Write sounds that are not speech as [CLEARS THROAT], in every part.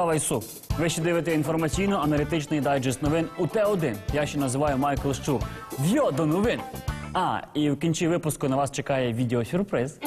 Слава Ісу! Ви ще дивите інформаційно-аналітичний дайджест новин у Т1. Я ще називаю Майкл Щур. В'йо до новин! А, і в кінці випуску на вас чекає відеосюрприз.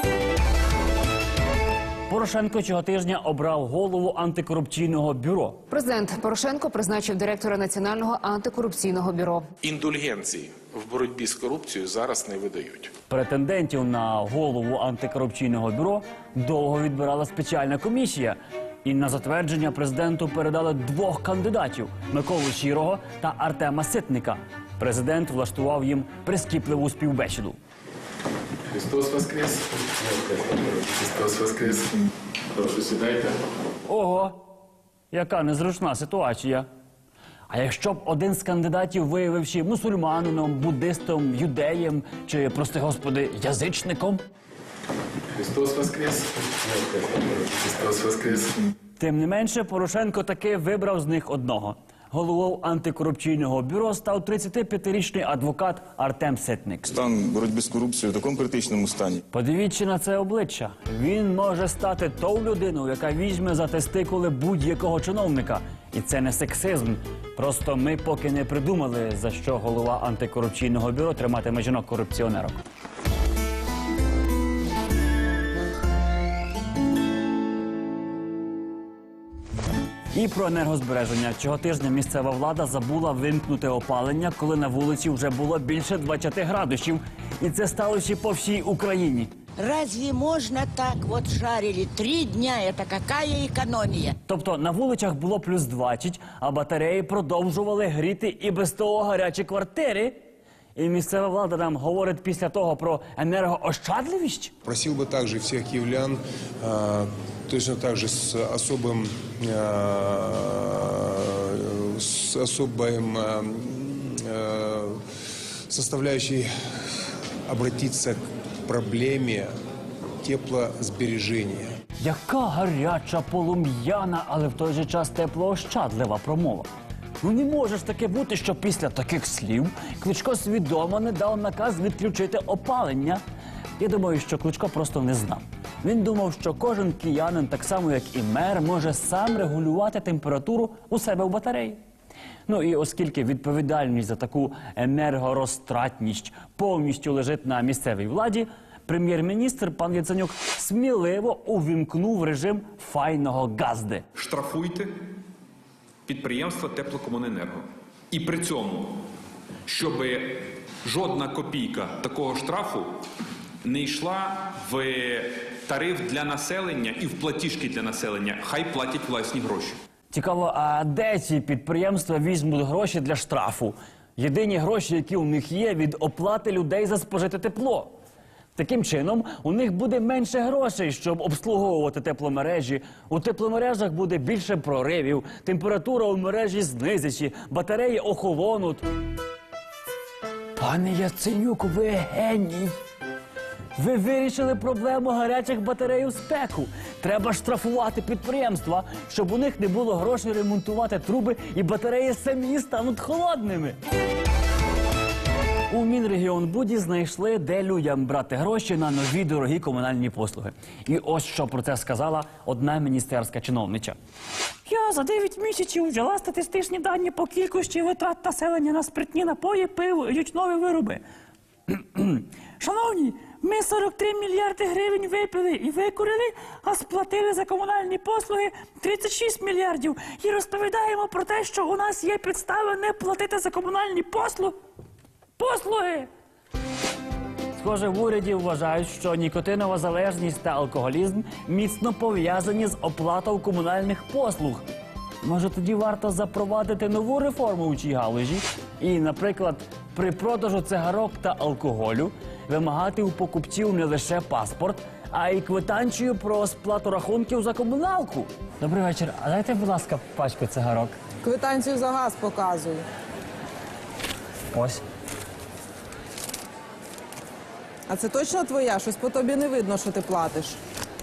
Порошенко цього тижня обрав голову антикорупційного бюро. Президент Порошенко призначив директора Національного антикорупційного бюро. індульгенції в боротьбі з корупцією зараз не видають. Претендентів на голову антикорупційного бюро довго відбирала спеціальна комісія. І на затвердження президенту передали двох кандидатів Миколу Щирого та Артема Ситника. Президент влаштував їм прискіпливу співбесіду. Христос Воскрес! Христос Воскрес! Прошу сідайте. Ого, яка незручна ситуація. А якщо б один з кандидатів виявився мусульманином, буддистом, юдеєм чи, прости господи, язичником? Христос Воскрес! Христос Воскрес! Тим не менше, Порошенко таки вибрав з них одного. Головою антикорупційного бюро став 35-річний адвокат Артем Ситник. Стан боротьби з корупцією в такому критичному стані. Подивіться на це обличчя. Він може стати тою людиною, яка візьме за тестикули будь-якого чиновника. І це не сексизм. Просто ми поки не придумали, за що голова антикорупційного бюро триматиме жінок корупціонерок. І про енергозбереження. Цього тижня місцева влада забула вимкнути опалення, коли на вулиці вже було більше 20 градусів. І це сталося по всій Україні. Разве можно так вот шарили три дня? Это какая экономия? Тобто на вулицях було плюс 20, а батареї продовжували гріти і без того гарячі квартири. І місцева влада нам говорить після того про енергоощадливість. Просил бы также всех киевлян а, точно так же с особым а, с особым а, а, составляющей обратиться к проблеме теплосбережения. Яка гаряча, полум'яна, але в той же час теплоощадлива промова. Ну не може ж таке бути, що після таких слів Кличко свідомо не дав наказ відключити опалення. Я думаю, що Кличко просто не знав. Він думав, що кожен киянин, так само як і мер, може сам регулювати температуру у себе в батареї. Ну і оскільки відповідальність за таку енергорозтратність повністю лежить на місцевій владі, прем'єр-міністр пан Яценюк сміливо увімкнув режим файного газди. штрафуйте підприємства теплокомуненерго. І при цьому, щоб жодна копійка такого штрафу не йшла в тариф для населення і в платіжки для населення. Хай платять власні гроші. Цікаво, а де ці підприємства візьмуть гроші для штрафу? Єдині гроші, які у них є, від оплати людей за спожите тепло. Таким чином, у них буде менше грошей, щоб обслуговувати тепломережі. У тепломережах буде більше проривів, температура у мережі знизиться, батареї охолонуть. Пане Яценюк, ви геній. Ви вирішили проблему гарячих батарей у спеку. Треба штрафувати підприємства, щоб у них не було грошей ремонтувати труби і батареї самі стануть холодними. У Мінрегіонбуді знайшли, де людям брати гроші на нові дорогі комунальні послуги. І ось що про це сказала одна міністерська чиновнича. Я за 9 місяців взяла статистичні дані по кількості витрат населення на спиртні напої, пиво і ючнові вироби. [CLEARS THROAT] Шановні, ми 43 мільярди гривень випили і викурили, а сплатили за комунальні послуги 36 мільярдів. І розповідаємо про те, що у нас є підстави не платити за комунальні послуги. Послуги! Схоже, в уряді вважають, що нікотинова залежність та алкоголізм міцно пов'язані з оплатою комунальних послуг. Може, тоді варто запровадити нову реформу у цій галузі і, наприклад, при продажу цигарок та алкоголю вимагати у покупців не лише паспорт, а й квитанцію про сплату рахунків за комуналку. Добрий вечір. А дайте, будь ласка, пачку цигарок. Квитанцію за газ показую. Ось. А це точно твоя? Щось по тобі не видно, що ти платиш.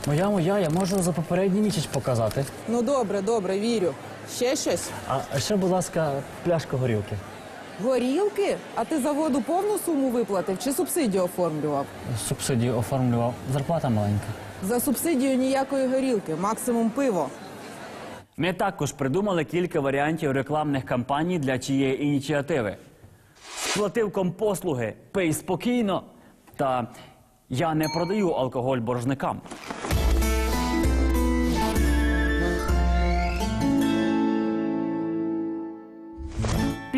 Моя моя, я можу за попередній місяць показати. Ну добре, добре, вірю. Ще щось? А ще, будь ласка, пляшка горілки. Горілки? А ти за воду повну суму виплатив чи субсидію оформлював? Субсидію оформлював. Зарплата маленька. За субсидію ніякої горілки, максимум пиво. Ми також придумали кілька варіантів рекламних кампаній для цієї ініціативи. Сплатив компослуги, пий спокійно. Та я не продаю алкоголь боржникам.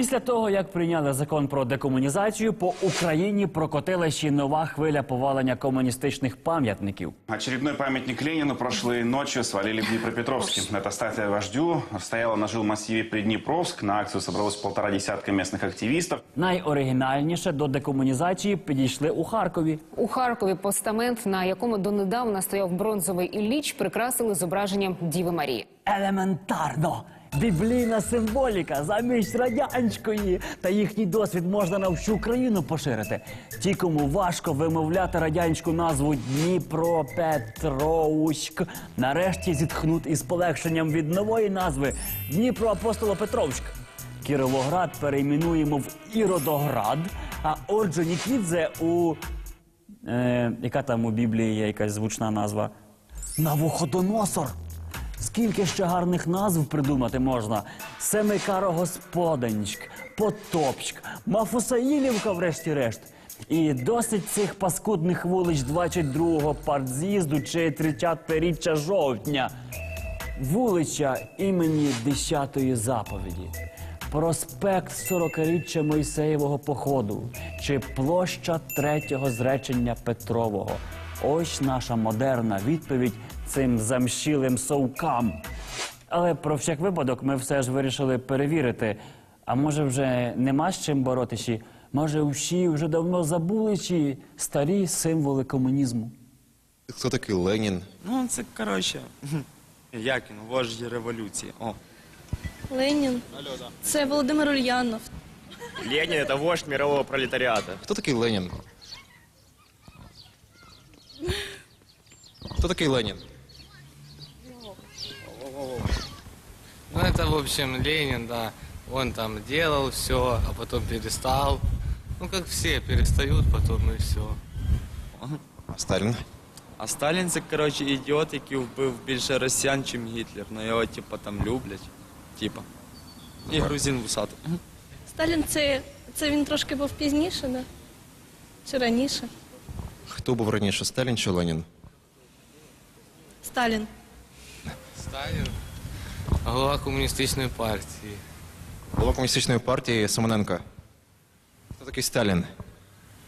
Після того, як прийняли закон про декомунізацію, по Україні прокотила ще нова хвиля повалення комуністичних пам'ятників. Очередной памятник Ленину прошлой ночью свалили в Днепропетровске. Эта статуя вождю стояла на жилмассиве Приднепровск. На акцию собралось полтора десятка местных активистов. Найоригінальніше до декомунізації підійшли у Харкові. У Харкові постамент, на якому донедавна стояв бронзовий Ілліч, прикрасили зображенням Діви Марії. Елементарно. Біблійна символіка замість радянської. Та їхній досвід можна на всю країну поширити. Ті, кому важко вимовляти радянську назву Дніпропетровськ, нарешті зітхнуть із полегшенням від нової назви Дніпроапостолопетровськ. Кіровоград перейменуємо в Іродоград, а отже, Орджонікідзе у Е, яка там у Біблії є якась звучна назва? Навуходоносор. Скільки ще гарних назв придумати можна? Семикарогосподанськ, Потопськ, Мафусаїлівка, врешті-решт. І досить цих паскудних вулиць 22-го партз'їзду чи 35-річчя жовтня. Вулиця імені 10-ї заповіді, проспект 40-річчя Мойсеєвого походу чи площа третього зречення Петрового. Ось наша модерна відповідь цим замщілим совкам. Але про всяк випадок ми все ж вирішили перевірити. А може вже нема з чим боротися? Може, всі вже давно забули ці старі символи комунізму? Хто такий Ленін? Ну, це коротше. [LAUGHS] Як він, вождь революції. О. Ленін. Це Володимир Ульянов. Ленін це вождь мирового пролетаріату. Хто такий Ленін? Хто такий Ленін? Ну, это, в общем, Ленин, да. Он там делал все, а потом перестал. Ну, как все, перестают потом и все. А Сталін? А Сталін це, коротше, ідіот, який вбив більше росіян, чим Гітлер. Ну його, типа, там люблять. Типа. І грузин вусатий. Сталін це, це він трошки був пізніше, да? Чи раніше? Хто був раніше, Сталін чи Ленін? Сталін. Сталин, глава коммунистической партии. Голова комуністичної партії Симоненко. Хто такий Сталін?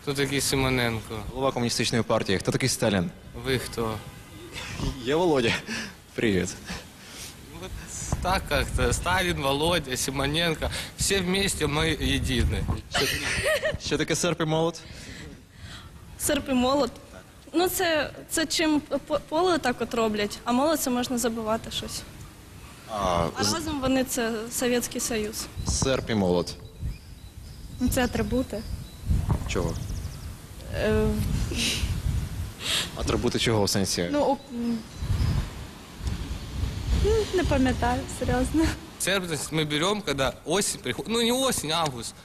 Кто такой Симоненко? Голова комуністичної партії. Хто такий Сталін? Вы кто? Я Володя. Привіт. Вот так как-то. Сталин, Володя, Симоненко. Все вместе мы едины. Що таке серп і молот? Серп і молот. Ну, це, це чим поле так от роблять, а молот це можна забивати щось. А, А разом вони це Совєтський Союз. серп і молот. Ну, Це атрибути. Чого? Е, Атрибути чого в сенсі? ну, не пам'ятаю, серйозно. Церковь мы берем, когда осень приходит, ну не осень, а август.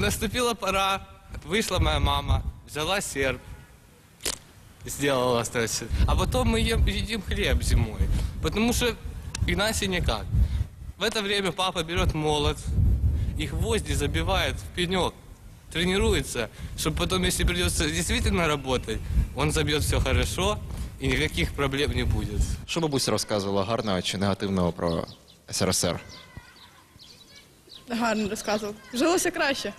Наступила пора, вышла моя мама, взяла серп, сделала остальное. А потом мы ем- едим хлеб зимой, потому что иначе никак. В это время папа берет молот и гвозди забивает в пенек, тренируется, чтобы потом, если придется действительно работать, он забьет все хорошо и никаких проблем не будет. Що бабуся розказувала гарного чи негативного про СРСР? Гарно розказував. Жилося краще,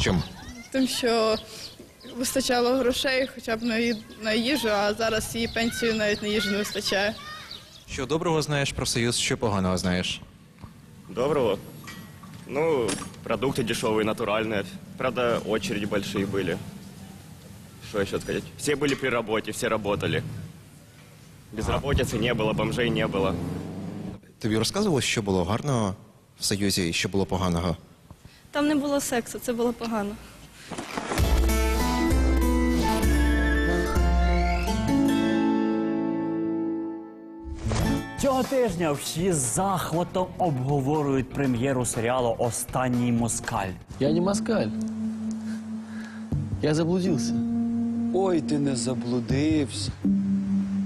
Чим? тим, що вистачало грошей хоча б на, на їжу, а зараз її пенсію навіть на їжу не вистачає. Що доброго знаєш про Союз, що поганого знаєш? Доброго. Ну, продукты дешевые, натуральные. Правда, очереди большие были. Что еще сказать? Все были при работе, все работали. Безработицы не было, бомжей не было. Тобі розказували, що було гарного в Союзі і що було поганого? Там не було сексу, це було погано. Цього тижня всі з захватом обговорюють прем'єру серіалу Останній москаль. Я не москаль. Я заблудился. Ой, ти не заблудився.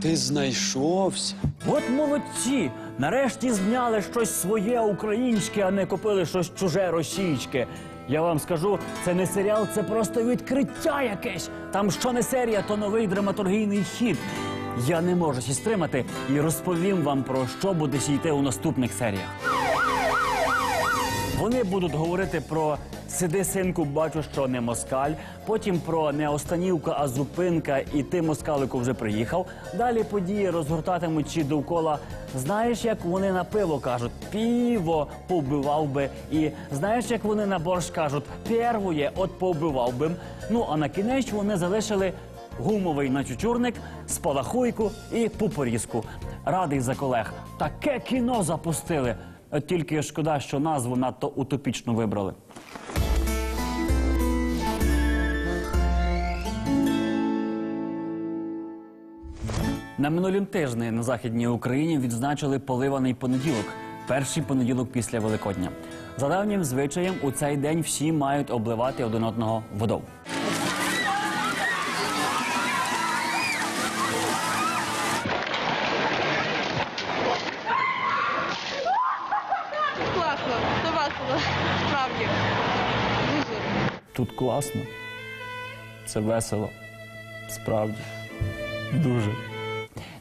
Ти знайшовся. От молодці! Нарешті зняли щось своє українське, а не купили щось чуже російське. Я вам скажу, це не серіал, це просто відкриття якесь. Там що не серія, то новий драматургійний хід. Я не можу сі стримати і розповім вам про що буде йти у наступних серіях. Вони будуть говорити про сиди синку, бачу, що не москаль. Потім про не останівка, а зупинка, і ти москалику вже приїхав. Далі події розгортатимуть чи довкола. Знаєш, як вони на пиво кажуть, піво повбивав би. І знаєш, як вони на борщ кажуть, первоє, от повбивав би. Ну а на кінець вони залишили гумовий начучурник, спалахуйку і пупорізку. Радий за колег. Таке кіно запустили. От тільки шкода, що назву надто утопічно вибрали. На минулім тижні на західній Україні відзначили поливаний понеділок, перший понеділок після Великодня. За давнім звичаєм у цей день всі мають обливати один одного водою. Класно, це весело, справді, дуже.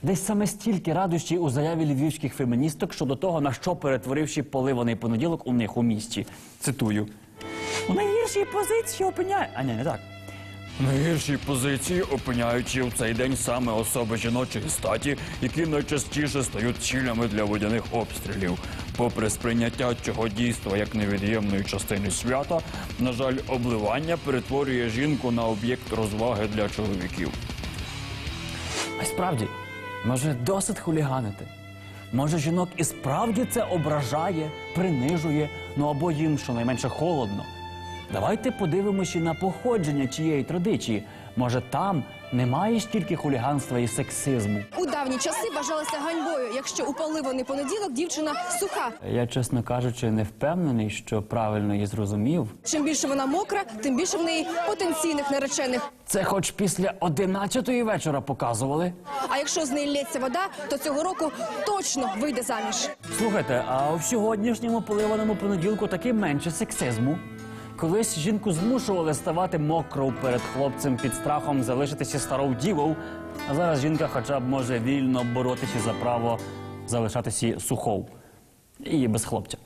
Десь саме стільки радощі у заяві львівських феміністок щодо того, на що перетворивши поливаний понеділок у них у місті. Цитую. У найгіршій позиції опиняє. А ні, не так. Найгіршій позиції опиняючи в цей день саме особи жіночої статі, які найчастіше стають цілями для водяних обстрілів. Попри сприйняття цього дійства як невід'ємної частини свята, на жаль, обливання перетворює жінку на об'єкт розваги для чоловіків. А справді, може, досить хуліганити. Може, жінок і справді це ображає, принижує, ну або їм щонайменше холодно. Давайте подивимося на походження цієї традиції. Може, там немає стільки хуліганства і сексизму. У давні часи вважалося ганьбою, якщо у поливаний понеділок дівчина суха. Я, чесно кажучи, не впевнений, що правильно її зрозумів. Чим більше вона мокра, тим більше в неї потенційних наречених. Це хоч після одинадцятої вечора показували. А якщо з неї лється вода, то цього року точно вийде заміж. Слухайте, а в сьогоднішньому поливаному понеділку таки менше сексизму. Колись жінку змушували ставати мокрою перед хлопцем під страхом залишитися старою дівою, а зараз жінка хоча б може вільно боротися за право залишатися сухов і без хлопця.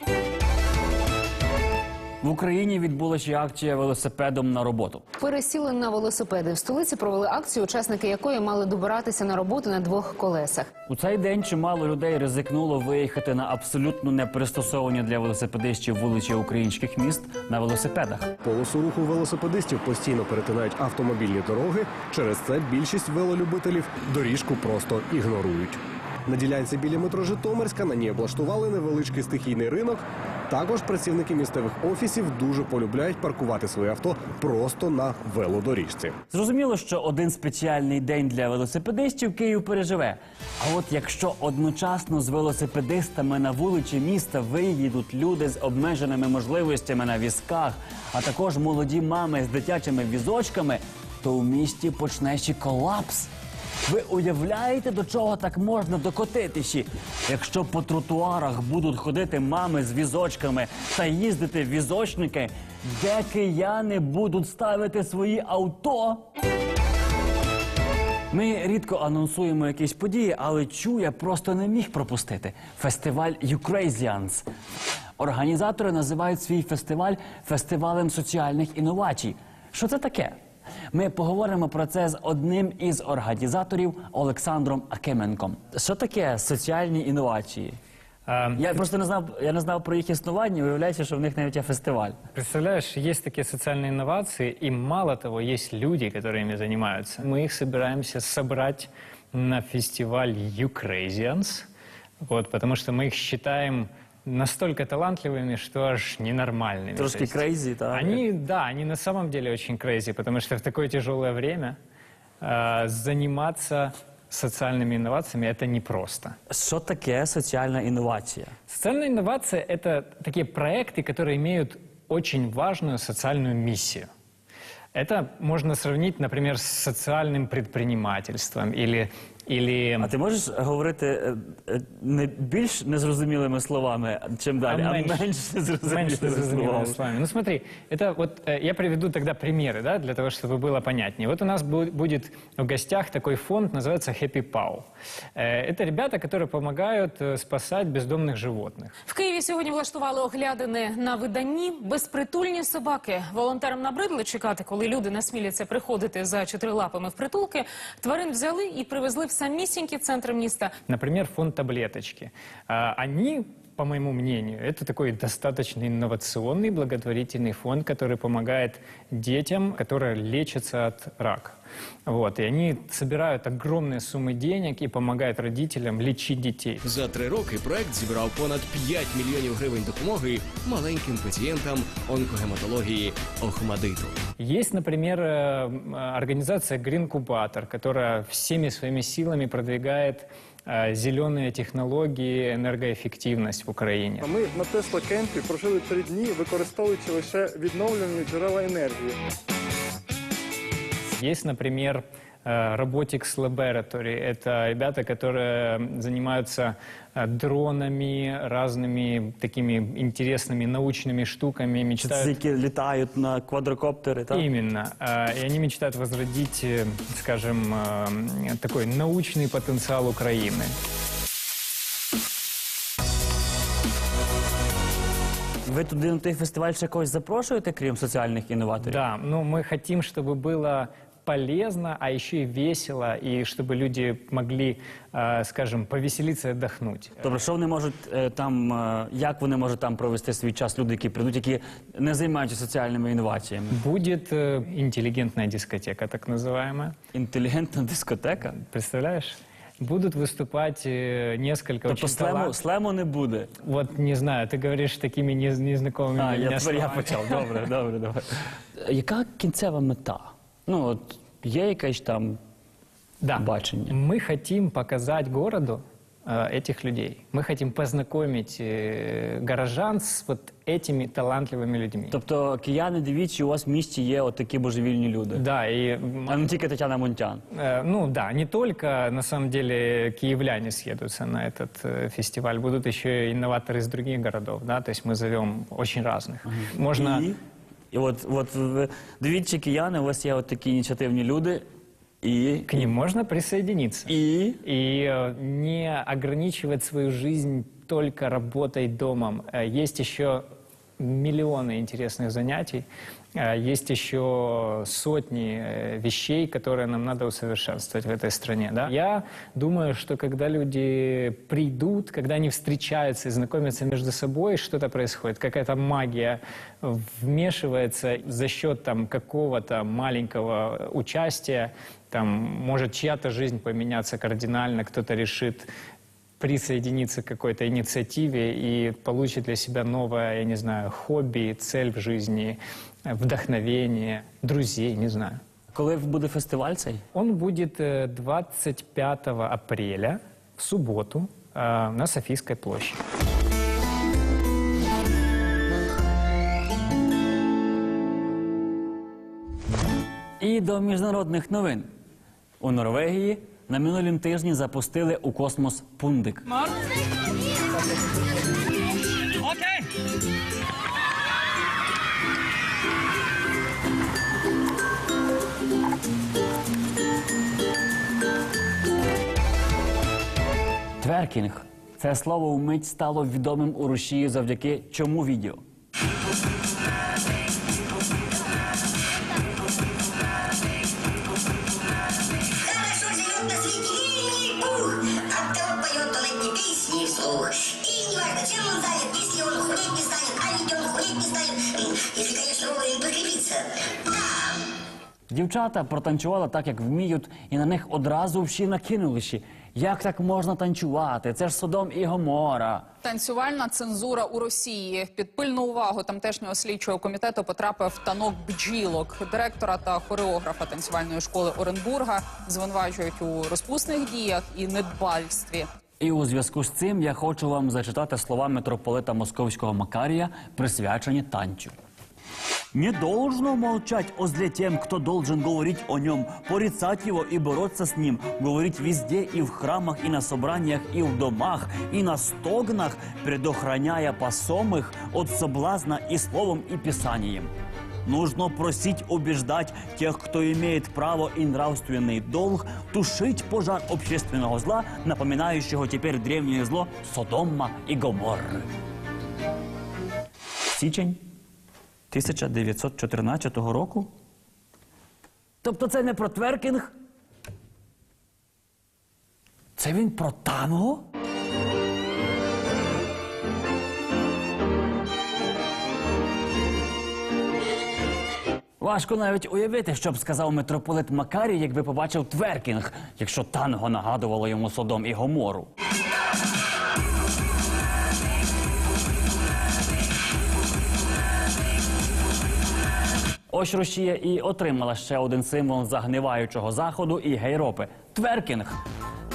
В Україні відбулася акція велосипедом на роботу. Пересіли на велосипеди. В столиці провели акцію, учасники якої мали добиратися на роботу на двох колесах. У цей день чимало людей ризикнуло виїхати на абсолютно непристосовані для велосипедистів вулиці українських міст на велосипедах. Полосу руху велосипедистів постійно перетинають автомобільні дороги. Через це більшість велолюбителів доріжку просто ігнорують. На ділянці біля метро Житомирська на ній облаштували невеличкий стихійний ринок. Також працівники місцевих офісів дуже полюбляють паркувати свої авто просто на велодоріжці. Зрозуміло, що один спеціальний день для велосипедистів Київ переживе. А от якщо одночасно з велосипедистами на вулиці міста виїдуть люди з обмеженими можливостями на візках, а також молоді мами з дитячими візочками, то у місті почнеться колапс. Ви уявляєте, до чого так можна докотитися? Якщо по тротуарах будуть ходити мами з візочками та їздити візочники, де кияни будуть ставити свої авто? Ми рідко анонсуємо якісь події, але чу я просто не міг пропустити. Фестиваль Ukrasians. Організатори називають свій фестиваль фестивалем соціальних інновацій. Що це таке? Ми поговоримо про це з одним із організаторів Олександром Акименком. Що таке соціальні інновації? Я просто не знав, я не знав про їх існування. Виявляється, що в них навіть є фестиваль. Представляешь, есть такие социальные инновации, и мало того, есть люди, которые ими занимаются. Мы их собираемся собрать на фестиваль Ukrasians, вот, потому что мы их считаем настолько талантливыми, что аж ненормальными. Трошки То есть crazy, да? Они, да, они на самом деле очень crazy, потому что в такое тяжелое время э, заниматься социальными инновациями это непросто. Що таке соціальна інновація? Социальная инновация — это такие проекты, которые имеют очень важную социальную миссию. Это можно сравнить, например, с социальным предпринимательством или Или... А ти можеш говорити е, е, не більш незрозумілими словами, чим далі, а, менш, незрозумілими меньше незрозумелыми словами? словами. Ну смотри, это вот э, я приведу тогда примеры, да, для того, чтобы было понятнее. Вот у нас бу- будет в гостях такой фонд, называется Happy Pau. Э, Это ребята, которые помогают э, спасать бездомных животных. В Києві сьогодні влаштували оглядини на виданні безпритульні собаки. Волонтерам набридли чекати, коли люди насміляться приходити за чотирилапами в притулки. Тварин взяли і привезли в самісінький центр міста. Например, фонд таблеточки. Вони Они, по моему мнению, это такой достаточно инновационный благотворительный фонд, который помогает детям, которые лечатся от рака. Вот, и они собирают огромные суммы денег и помогают родителям лечить детей. За три роки проект зібрав понад 5 мільйонів гривень допомоги маленьким пацієнтам онкогематології Охмадиту. Есть, например, э, м, организация Green Cubator, которая всеми своими силами продвигает э, зеленые технологии, энергоэффективность в Украине. Ми на Тесла Кемпі прожили три дні, використовуючи лише відновлювані джерела енергії. Есть, например, э, Robotics Laboratory. Это ребята, которые занимаются э, дронами, разными такими интересными научными штуками, Чи мечтают... ці, які літають на квадрокоптери, так? Именно. Э, И они мечтают возродить, э, скажем, э, такой научный потенциал Украины. Ви туди на той фестиваль ще когось запрошуєте, крім соціальних інноваторів? Да, ну мы хотим, чтобы было полезно, а еще и весело, и чтобы люди могли, э, скажем, повеселиться и отдохнуть. Добре, що вони можуть е, там, е, як вони можуть там провести свій час, люди, які прийдуть, які не займаються соціальними інноваціями? Будет э, интеллигентная дискотека, так называемая. Інтелігентна дискотека? Представляешь? Будут выступать э, несколько Тобто очень слему, талант- слему не буде. Вот не знаю, ты говоришь такими не- незнакомыми А, для я, меня тепер я словами. почав. Добре, добре, добре. Яка кінцева мета? Ну, от є якесь там Да. бачення? Мы хотим показать городу э, этих людей. Мы хотим познакомить э, горожан с вот этими талантливыми людьми. Тобто, кияни, дивіться, у вас в місті є от такі божевільні люди. Да, и А не тільки Тетяна Монтян. Э, Ну да, не только на самом деле киевляне съедутся на этот э, фестиваль, будут еще и инноваторы из других городов, да, то есть мы зовем очень разных. Можно І, і от, от ви- дивіться, кияни, у вас є от такі ініціативні люди. І, к ним можно присоединиться і и э, не ограничивать свою жизнь только работой домом. Э, Есть еще миллионы интересных занятий, э, Есть еще сотни э, вещей, которые нам надо усовершенствовать в этой стране. Да? Я думаю, что когда люди придут, когда они встречаются и знакомятся между собой, что-то происходит, какая-то магия вмешивается за счет там, какого-то маленького участия, там, может чья-то жизнь поменяться кардинально, кто-то решит присоединиться к какой-то инициативе и получит для себя новое, я не знаю, хобби, цель в жизни, э, вдохновение, друзей, не знаю. коли буде фестиваль цей? Он будет э, 25 апреля в субботу э, на Софийской площади. І до міжнародних новин. У Норвегії на минулім тижні запустили у космос пундик. Тверкінг. Це слово вмить стало відомим у Росії завдяки чому відео. Дівчата протанцювали так, як вміють, і на них одразу всі накинулися. Як так можна танцювати? Це ж Содом і Гомора. Танцювальна цензура у Росії під пильну увагу тамтешнього слідчого комітету потрапив танок бджілок. Директора та хореографа танцювальної школи Оренбурга звинувачують у розпусних діях і недбальстві. І у зв'язку з цим я хочу вам зачитати слова митрополита Московського Макарія, присвячені танцю. Не должно молчать о зле тем, кто должен говорить о нем, порицать его и бороться с ним, говорить везде и в храмах, и на собраниях, и в домах, и на стогнах, предохраняя посомых от соблазна и словом, и писанием. Нужно просить, убеждать тех, кто имеет право и нравственный долг, тушить пожар общественного зла, напоминающего теперь древнее зло Содома и Гоморры. Січень 1914 року? Тобто це не про тверкінг? Це він про танго? Важко навіть уявити, що б сказав митрополит Макарій, якби побачив тверкінг, якщо танго нагадувало йому Содом і Гомору. Ось Росія і отримала ще один символ загниваючого заходу і гейропи тверкінг.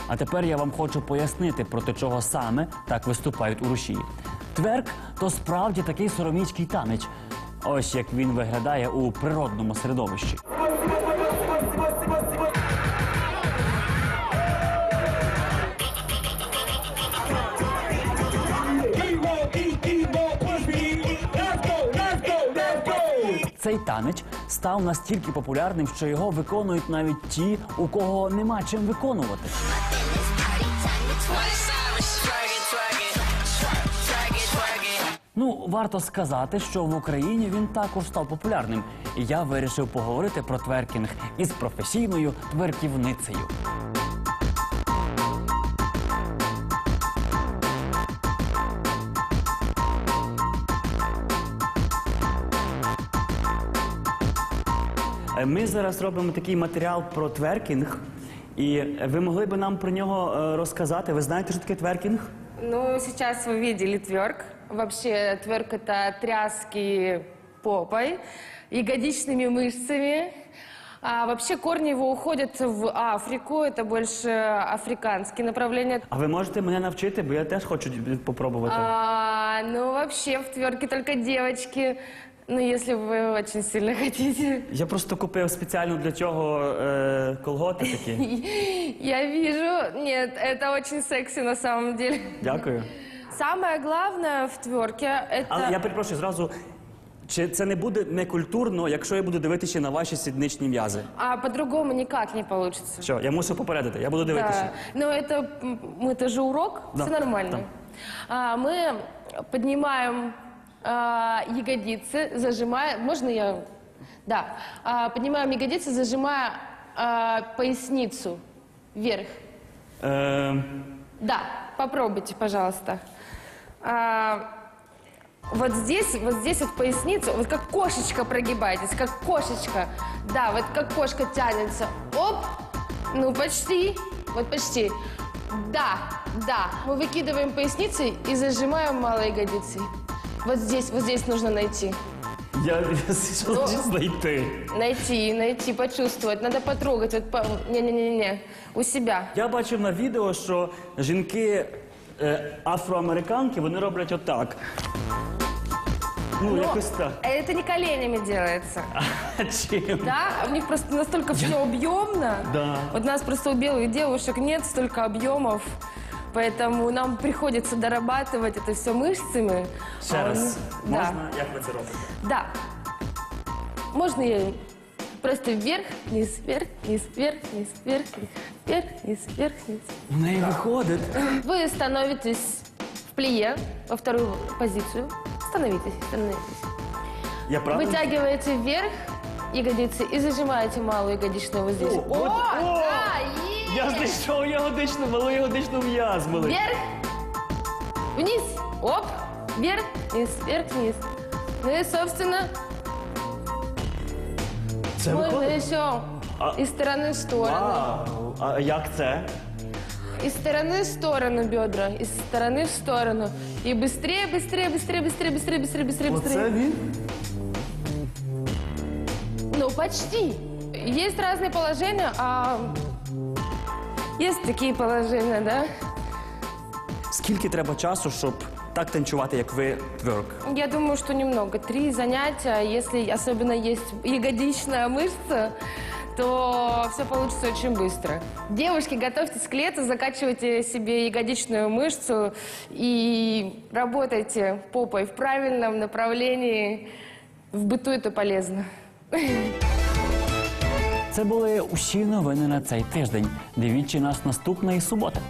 А тепер я вам хочу пояснити, проти чого саме так виступають у Росії. Тверк то справді такий сороміцький танець. Ось як він виглядає у природному середовищі. Цей танець став настільки популярним, що його виконують навіть ті, у кого нема чим виконувати. Ну, варто сказати, що в Україні він також став популярним. І я вирішив поговорити про тверкінг із професійною тверківницею. Ми зараз робимо такий матеріал про тверкінг. І ви могли би нам про нього е, розказати? Ви знаєте, що таке тверкінг? Ну, сейчас вы видели тверк. Вообще, тверк – это тряски попой, ягодичными мышцами. А вообще корни его уходят в Африку, это больше африканские направления. А ви можете мене навчити, бо я теж хочу попробувати. А, ну, вообще в тверке только девочки, ну, если вы очень сильно [LAUGHS] хотите. Я просто купив спеціально для цього е, колготи такі. [LAUGHS] Я вижу, нет, это очень секси на самом деле. Дякую. Самое главное в тверке – это… Але я перепрошую зразу. Чи це не буде некультурно, якщо я буду дивитися на ваші сідничні м'язи? А по-другому никак не получится. Що, я мушу попередити, я буду дивитися. Да. Но это, м, это же урок, Да, все нормально. да. А, мы поднимаем а, ягодицы, зажимая... Можно я... Да. А, поднимаем ягодицы, зажимая а, поясницу вверх. Е, Да, попробуйте, пожалуйста. А, вот здесь, вот здесь вот поясницу, вот как кошечка прогибайтесь, как кошечка. Да, вот как кошка тянется. Оп, ну почти, вот почти. Да, да, мы выкидываем поясницу и зажимаем малой ягодицей. Вот здесь, вот здесь нужно найти. я Ну, що знайти. Найти, найти, почувствовать. Надо потрогать. Вот по... Не-не-не-не, у себя. Я бачив на відео, що жінки е, афроамериканки вони роблять отак. Ну, Но якось так. это не коленями делается. [LAUGHS] Чим? Да, у них просто настолько все объемно. Да. Вот у нас просто у белых девушек нет столько объемов, поэтому нам приходится дорабатывать это все мышцами. Ще А раз. они- Да, Можна? Як ви це робите? да. Можно я просто вверх, вниз, вверх, вниз, вверх, вниз, вверх, вверх, вниз, вверх, вниз. У неї виходить. Вы становитесь в плие, во вторую позицию. Становитесь, становитесь. Я правильно? Вытягиваете вверх ягодицы и зажимаете малую ягодичную вот здесь. О, вот, о! да! Я знайшов ягодичну, малу ягодичну м'язмили. Вверх, вниз, оп, вверх, вниз, вверх, вниз. Ну и, собственно, Це можно виходить? еще А- из стороны в сторону. Вау! А як це? Из стороны в сторону бедра, из стороны в сторону. И быстрее, быстрее, быстрее, быстрее, быстрее, быстрее, быстрее, Оце быстрее. він? Ну, почти. Есть разные положения, а есть такие положения, да? Скільки треба часу, щоб так танцювати, як ви тверк? Я думаю, что немного. Три занятия, если особенно есть ягодичная мышца, то все получится очень быстро. Девушки, готовьтесь к лету, закачивайте себе ягодичную мышцу и работайте попой в правильном направлении. В быту это полезно. Це були усі новини на цей тиждень. Дивіться нас наступної суботи.